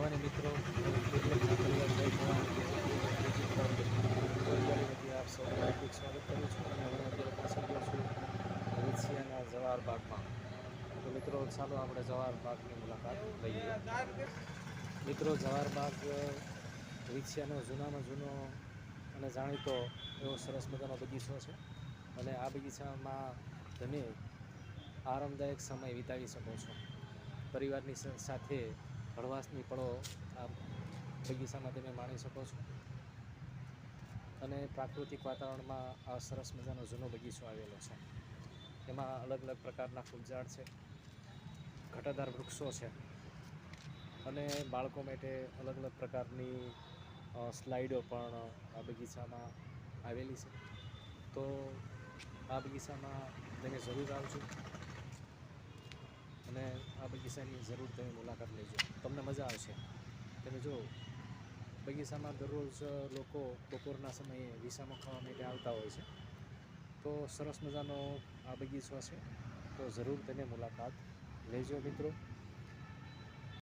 ભવાની મિત્રો. આપ સ્વાગત કરું છું અને હું અત્યારે પહોંચી ગયો છું રીતસિયાના જવાહર બાગમાં. તો મિત્રો, ચાલો આપણે જવાહર બાગની મુલાકાત લઈએ. મિત્રો જવાહર બાગ રીતસિયાનો જૂનામાં જૂનો અને જાણીતો એવો સરસ મજાનો બગીચો છે. અને આ બગીચામાં તમે આરામદાયક સમય વિતાવી શકો છો. પરિવારની સાથે હળવાશની પળો આ બગીચામાં તમે માણી શકો છો. અને પ્રાકૃતિક વાતાવરણમાં આ સરસ મજાનો જૂનો બગીચો આવેલો છે. એમાં અલગ અલગ પ્રકારના ફૂલઝાડ છે, ઘટાદાર વૃક્ષો છે અને બાળકો માટે અલગ અલગ પ્રકારની સ્લાઇડો પણ આ બગીચામાં આવેલી છે. તો આ બગીચામાં તમે જરૂર આવજો. બગીચાની જરૂર તમે મુલાકાત લેજો. તમને મજા આવશે. તમે જો, બગીચામાં દરરોજ લોકો બપોરના સમયે વિસામો ખાવા માટે આવતા હોય છે. તો સરસ મજાનો આ બગીચો છે. તો જરૂર તેને મુલાકાત લેજો મિત્રો.